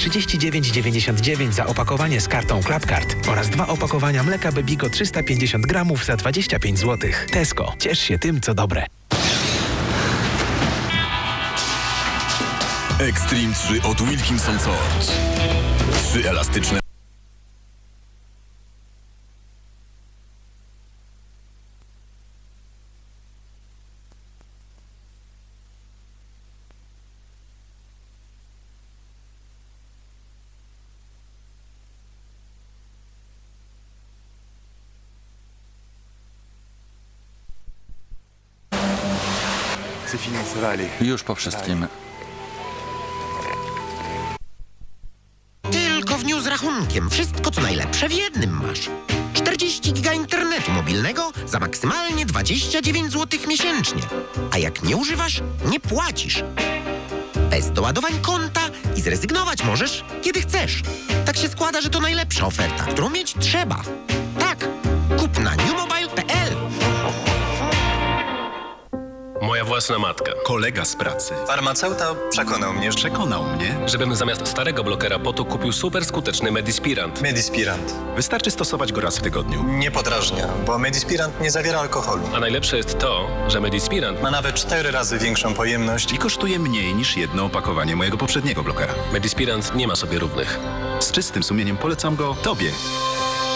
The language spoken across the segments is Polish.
39,99 za opakowanie z kartą Clubcard oraz dwa opakowania mleka Bebigo 350 gramów za 25 zł. Tesco. Ciesz się tym, co dobre. Extreme 3 od Wilkinson Sort. Trzy elastyczne Już po wszystkim. Tylko w dniu z rachunkiem. Wszystko co najlepsze w jednym masz. 40 giga internetu mobilnego za maksymalnie 29 zł miesięcznie. A jak nie używasz, nie płacisz. Bez doładowań konta i zrezygnować możesz, kiedy chcesz. Tak się składa, że to najlepsza oferta, którą mieć trzeba. Tak, kup na newmobile.pl. własna matka. kolega z pracy. Farmaceuta przekonał mnie, że Przekonał mnie, Żebym zamiast starego blokera potu kupił super skuteczny Medispirant. Medispirant wystarczy stosować go raz w tygodniu. nie podrażnia, bo Medispirant nie zawiera alkoholu. A najlepsze jest to, że Medispirant Ma nawet cztery razy większą pojemność I kosztuje mniej niż jedno opakowanie mojego poprzedniego blokera. Medispirant nie ma sobie równych. Z czystym sumieniem polecam go tobie.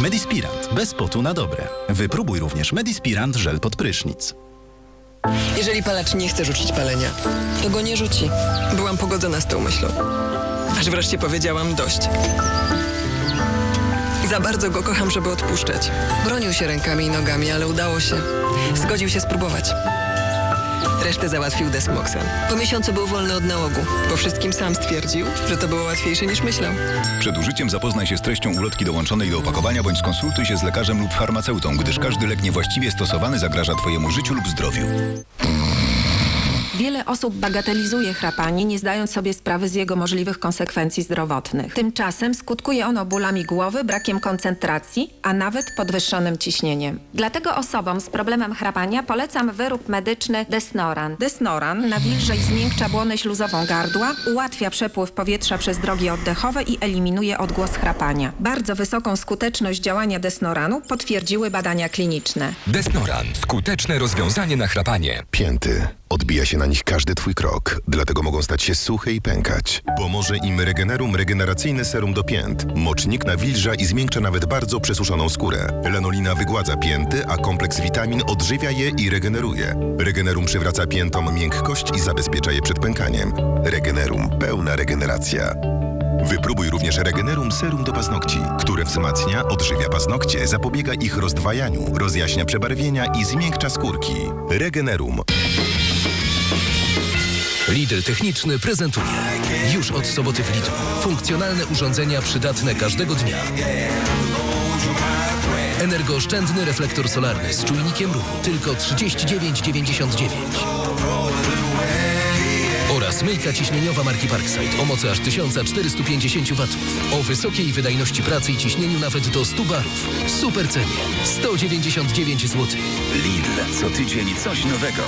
Medispirant. Bez potu na dobre. Wypróbuj również Medispirant żel pod prysznic. Jeżeli palacz nie chce rzucić palenia, to go nie rzuci. Byłam pogodzona z tą myślą. Aż wreszcie powiedziałam dość. Za bardzo go kocham, żeby odpuszczać. Bronił się rękami i nogami, ale udało się. Zgodził się spróbować. Resztę załatwił Desmoxem. Po miesiącu był wolny od nałogu. Po wszystkim sam stwierdził, że to było łatwiejsze niż myślał. Przed użyciem zapoznaj się z treścią ulotki dołączonej do opakowania bądź skonsultuj się z lekarzem lub farmaceutą, gdyż każdy lek niewłaściwie stosowany zagraża Twojemu życiu lub zdrowiu. Wiele osób bagatelizuje chrapanie, nie zdając sobie sprawy z jego możliwych konsekwencji zdrowotnych. Tymczasem skutkuje ono bólami głowy, brakiem koncentracji, a nawet podwyższonym ciśnieniem. Dlatego osobom z problemem chrapania polecam wyrób medyczny Desnoran. Desnoran nawilża i zmiękcza błonę śluzową gardła, ułatwia przepływ powietrza przez drogi oddechowe i eliminuje odgłos chrapania. Bardzo wysoką skuteczność działania Desnoranu potwierdziły badania kliniczne. Desnoran. Skuteczne rozwiązanie na chrapanie. Pięty. Odbija się na nich każdy Twój krok, dlatego mogą stać się suche i pękać. Pomoże im Regenerum regeneracyjny serum do pięt. Mocznik nawilża i zmiękcza nawet bardzo przesuszoną skórę. Lanolina wygładza pięty, a kompleks witamin odżywia je i regeneruje. Regenerum przywraca piętom miękkość i zabezpiecza je przed pękaniem. Regenerum. Pełna regeneracja. Wypróbuj również Regenerum Serum do paznokci, które wzmacnia, odżywia paznokcie, zapobiega ich rozdwajaniu, rozjaśnia przebarwienia i zmiękcza skórki. Regenerum. Lidl Techniczny prezentuje. Już od soboty w Lidlu. Funkcjonalne urządzenia przydatne każdego dnia. Energooszczędny reflektor solarny z czujnikiem ruchu. Tylko 39,99. Oraz myjka ciśnieniowa marki Parkside o mocy aż 1450 W. O wysokiej wydajności pracy i ciśnieniu nawet do 100 barów. W super cenie. 199 zł. Lidl. Co tydzień coś nowego.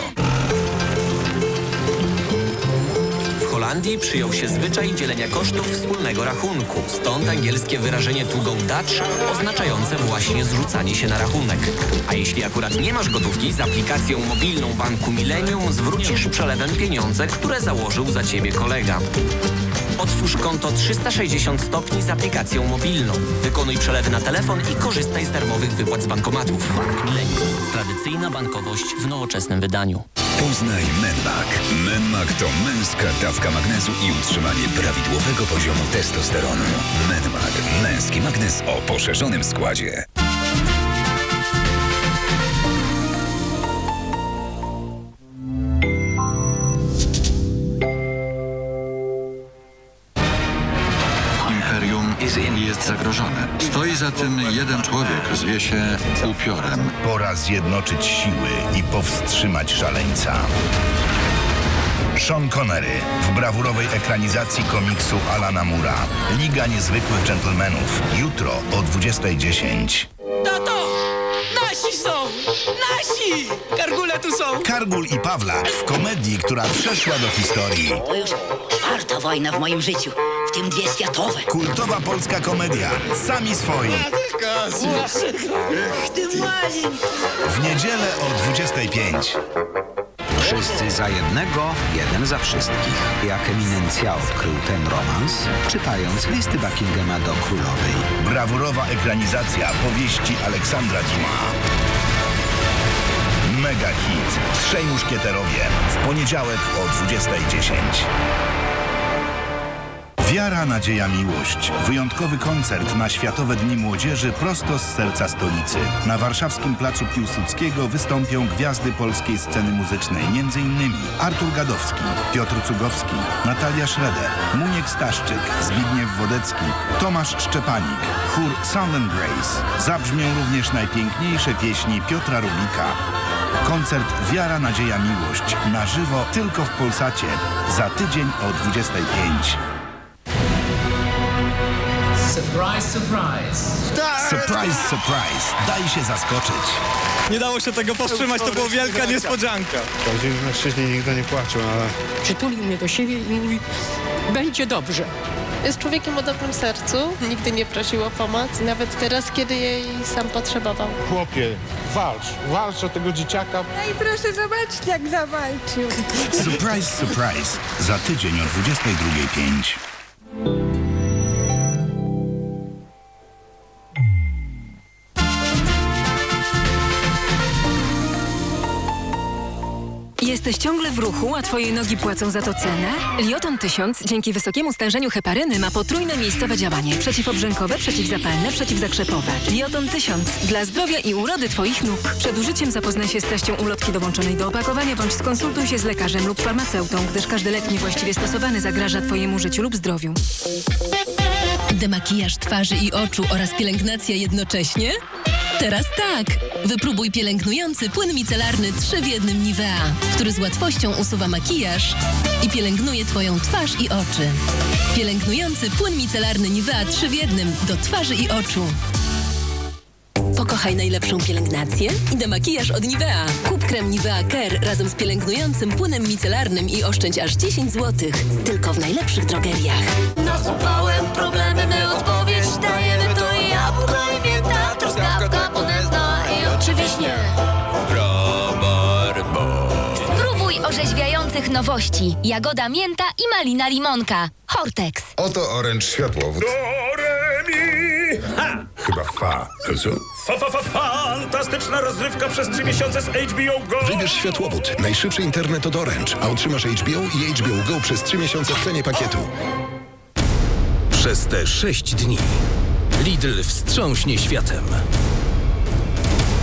W Holandii przyjął się zwyczaj dzielenia kosztów wspólnego rachunku. Stąd angielskie wyrażenie to go Dutch oznaczające właśnie zrzucanie się na rachunek. A jeśli akurat nie masz gotówki, z aplikacją mobilną banku Millennium zwrócisz przelewem pieniądze, które założył za ciebie kolega. Otwórz konto 360 stopni z aplikacją mobilną. Wykonuj przelewy na telefon i korzystaj z darmowych wypłat z bankomatów. Bank Millennium. Tradycyjna bankowość w nowoczesnym wydaniu. Poznaj Menmak. Menmak to męska dawka magnezu i utrzymanie prawidłowego poziomu testosteronu. Menmak. Męski magnez o poszerzonym składzie. Jest zagrożone. Stoi za tym jeden człowiek, zwie się upiorem. Pora zjednoczyć siły i powstrzymać szaleńca. Sean Connery w brawurowej ekranizacji komiksu Alana Mura. Liga Niezwykłych Dżentelmenów. Jutro o 20.10. Tato! Nasi są! Nasi! Kargule tu są! Kargul i Pawlak w komedii, która przeszła do historii. To już czwarta wojna w moim życiu. W tym dwie światowe. Kultowa polska komedia. Sami swoi. W niedzielę o 25. Wszyscy za jednego, jeden za wszystkich. Jak eminencja odkrył ten romans, czytając listy Buckinghama do królowej. Brawurowa ekranizacja powieści Aleksandra Dumas. Mega hit. Trzej muszkieterowie. W poniedziałek o 20.10. Wiara, nadzieja, miłość. Wyjątkowy koncert na Światowe Dni Młodzieży prosto z serca stolicy. Na warszawskim placu Piłsudskiego wystąpią gwiazdy polskiej sceny muzycznej, m.in. Artur Gadowski, Piotr Cugowski, Natalia Schroeder, Muniek Staszczyk, Zbigniew Wodecki, Tomasz Szczepanik, chór Sound and Grace. Zabrzmią również najpiękniejsze pieśni Piotra Rubika. Koncert Wiara, Nadzieja, Miłość na żywo tylko w Polsacie za tydzień o 25. Surprise, surprise. Surprise, surprise. Daj się zaskoczyć. Nie dało się tego powstrzymać, to była wielka niespodzianka. Prawdziwi mężczyźni nigdy nie płaczą, ale Przytulił mnie do siebie i mówi, będzie dobrze. Jest człowiekiem o dobrym sercu, nigdy nie prosił o pomoc, nawet teraz, kiedy jej sam potrzebował. chłopie, walcz, walcz o tego dzieciaka. No i proszę zobaczyć, jak zawalczył. Surprise, surprise. Za tydzień o 22.05. Jesteś ciągle w ruchu, a twoje nogi płacą za to cenę? Lioton 1000 dzięki wysokiemu stężeniu heparyny ma potrójne miejscowe działanie. Przeciwobrzękowe, przeciwzapalne, przeciwzakrzepowe. Lioton 1000 dla zdrowia i urody twoich nóg. Przed użyciem zapoznaj się z treścią ulotki dołączonej do opakowania bądź skonsultuj się z lekarzem lub farmaceutą, gdyż każdy lek niewłaściwie stosowany zagraża twojemu życiu lub zdrowiu. Demakijaż twarzy i oczu oraz pielęgnacja jednocześnie? Teraz tak! Wypróbuj pielęgnujący płyn micelarny 3 w jednym Nivea, który z łatwością usuwa makijaż i pielęgnuje Twoją twarz i oczy. Pielęgnujący płyn micelarny Nivea 3 w jednym do twarzy i oczu. Pokochaj najlepszą pielęgnację i demakijaż od Nivea. Kup krem Nivea Care razem z pielęgnującym płynem micelarnym i oszczędź aż 10 zł. Tylko w najlepszych drogeriach. Nasłuchałem problemy, my oczywiście Spróbuj orzeźwiających nowości. Jagoda mięta i malina limonka. Hortex. Oto oręcz światłowód. Ha! Chyba fa. Co? Fa, fa, fa, fantastyczna rozrywka przez trzy miesiące z HBO Go! Wybierz światłowód. Najszybszy internet od Orange, a otrzymasz HBO i HBO Go przez 3 miesiące w cenie pakietu. Przez te sześć dni Lidl wstrząśnie światem.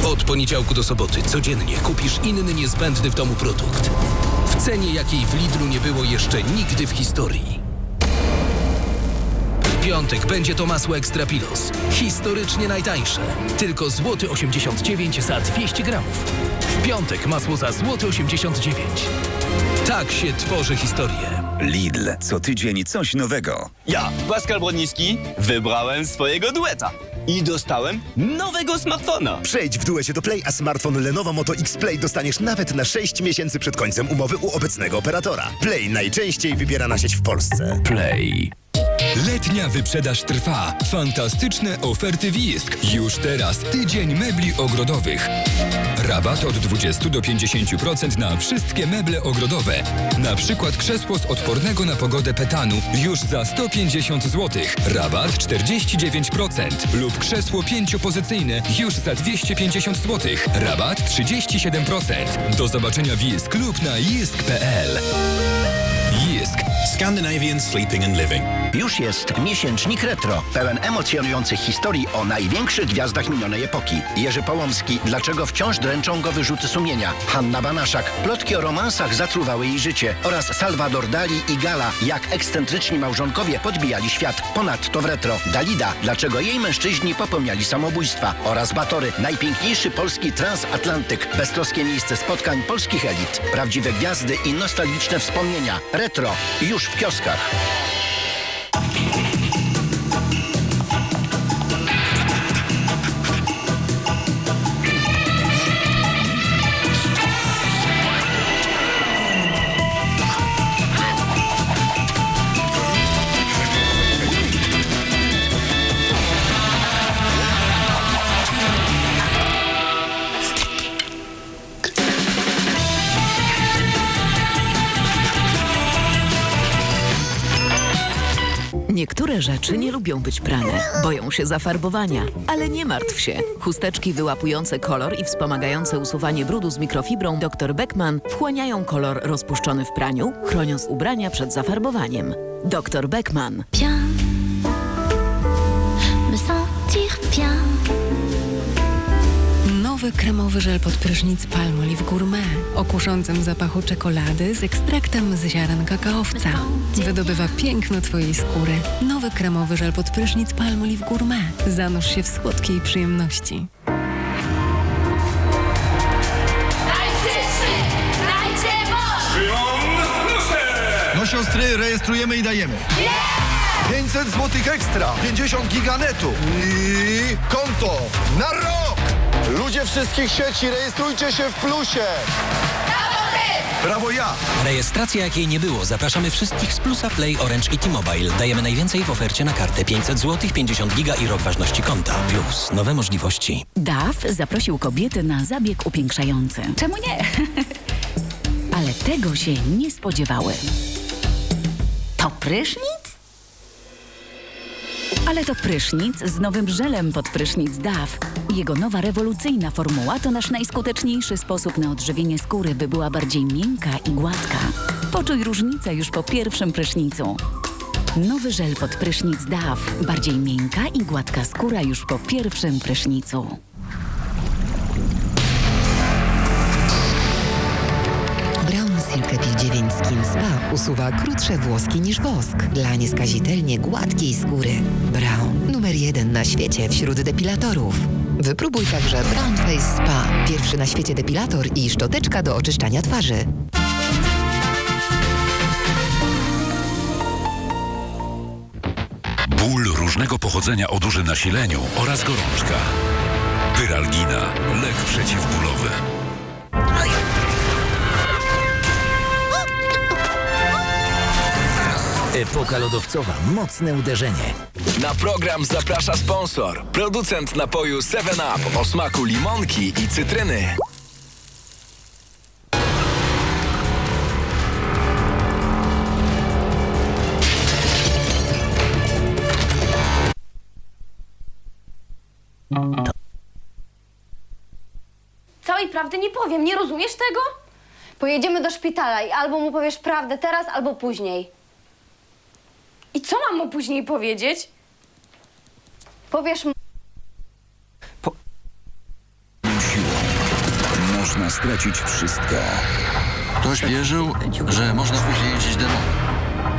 Od poniedziałku do soboty codziennie kupisz inny niezbędny w domu produkt. W cenie, jakiej w Lidlu nie było jeszcze nigdy w historii. W piątek będzie to masło Extra Pilos. Historycznie najtańsze. Tylko złoty 89 za 200 gramów. W piątek masło za złoty 89. Tak się tworzy historię. Lidl. Co tydzień coś nowego. Ja, Pascal Brodnicki, wybrałem swojego dueta. I dostałem nowego smartfona. Przejdź w duecie do Play, a smartfon Lenovo Moto X Play dostaniesz nawet na 6 miesięcy przed końcem umowy u obecnego operatora. Play najczęściej wybierana sieć w Polsce. Play. Letnia wyprzedaż trwa. Fantastyczne oferty Wisk. Już teraz tydzień mebli ogrodowych. Rabat od 20 do 50% na wszystkie meble ogrodowe. Na przykład krzesło z odpornego na pogodę petanu już za 150 zł. Rabat 49%. Lub krzesło pięciopozycyjne już za 250 zł. Rabat 37%. Do zobaczenia w Jisk lub na jisk.pl. Scandinavian Sleeping and Living. Już jest miesięcznik retro, pełen emocjonujących historii o największych gwiazdach minionej epoki. Jerzy Połomski, dlaczego wciąż dręczą go wyrzuty sumienia. Hanna Banaszak, plotki o romansach zatruwały jej życie. Oraz Salvador Dali i Gala, jak ekscentryczni małżonkowie podbijali świat. Ponadto w retro Dalida, dlaczego jej mężczyźni popełniali samobójstwa. Oraz Batory, najpiękniejszy polski transatlantyk. Beztroskie miejsce spotkań polskich elit. Prawdziwe gwiazdy i nostalgiczne wspomnienia. Retro, już w kioskach. Rzeczy nie lubią być prane, boją się zafarbowania, ale nie martw się. Chusteczki wyłapujące kolor i wspomagające usuwanie brudu z mikrofibrą Dr. Beckman wchłaniają kolor rozpuszczony w praniu, chroniąc ubrania przed zafarbowaniem. Dr. Beckman. Bien. Me sentir bien. Nowy kremowy żel pod prysznic Palmolive Gourmet o kuszącym zapachu czekolady z ekstraktem z ziaren kakaowca. Wydobywa piękno Twojej skóry. Nowy kremowy żel pod prysznic Palmolive Gourmet. Zanurz się w słodkiej przyjemności. No siostry, rejestrujemy i dajemy. 500 złotych ekstra, 50 giganetu i konto na rok! Ludzie wszystkich sieci, rejestrujcie się w plusie! Brawo ja! Rejestracja jakiej nie było. Zapraszamy wszystkich z Plusa Play, Orange i T-Mobile. Dajemy najwięcej w ofercie na kartę 500 zł, 50 giga i rok ważności konta. Plus nowe możliwości. DAF zaprosił kobiety na zabieg upiększający. Czemu nie? Ale tego się nie spodziewały. To prysznic? Ale to prysznic z nowym żelem pod prysznic DAF. Jego nowa rewolucyjna formuła to nasz najskuteczniejszy sposób na odżywienie skóry, by była bardziej miękka i gładka. Poczuj różnicę już po pierwszym prysznicu. Nowy żel pod prysznic DAF. Bardziej miękka i gładka skóra już po pierwszym prysznicu. 9 Skin Spa usuwa krótsze włoski niż wosk dla nieskazitelnie gładkiej skóry. Brown. Numer jeden na świecie wśród depilatorów. Wypróbuj także Brown Face Spa. Pierwszy na świecie depilator i szczoteczka do oczyszczania twarzy. Ból różnego pochodzenia o dużym nasileniu oraz gorączka. Pyralgina. Lek przeciwbólowy. Epoka lodowcowa. Mocne uderzenie. Na program zaprasza sponsor. Producent napoju 7up o smaku limonki i cytryny. Całej prawdy nie powiem, nie rozumiesz tego? Pojedziemy do szpitala i albo mu powiesz prawdę teraz, albo później. I co mam mu później powiedzieć? Powiesz mu... Można stracić wszystko. Ktoś wierzył, że można poświęcić demon.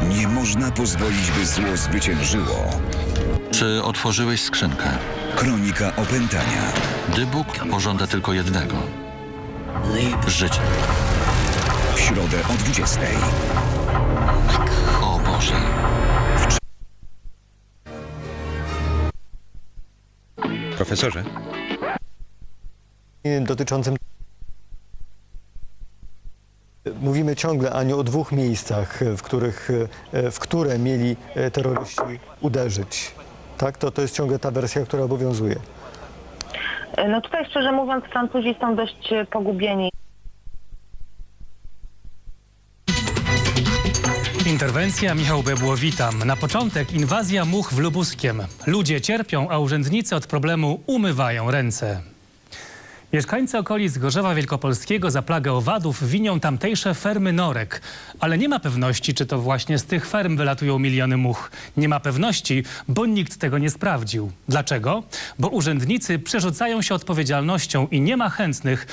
Nie można pozwolić, by zło zwyciężyło. Czy otworzyłeś skrzynkę? Kronika opętania. Gdy Bóg pożąda tylko jednego. Życie. W środę o 20. Profesorze? dotyczącym. Mówimy ciągle, Aniu, o dwóch miejscach, w, których, w które mieli terroryści uderzyć. Tak? To, to jest ciągle ta wersja, która obowiązuje. No tutaj szczerze mówiąc Francuzi są dość e, pogubieni. Interwencja Michał Bebło, witam. Na początek inwazja much w Lubuskiem. Ludzie cierpią, a urzędnicy od problemu umywają ręce. Mieszkańcy okolic Gorzowa Wielkopolskiego za plagę owadów winią tamtejsze fermy norek. Ale nie ma pewności, czy to właśnie z tych ferm wylatują miliony much. Nie ma pewności, bo nikt tego nie sprawdził. Dlaczego? Bo urzędnicy przerzucają się odpowiedzialnością i nie ma chętnych,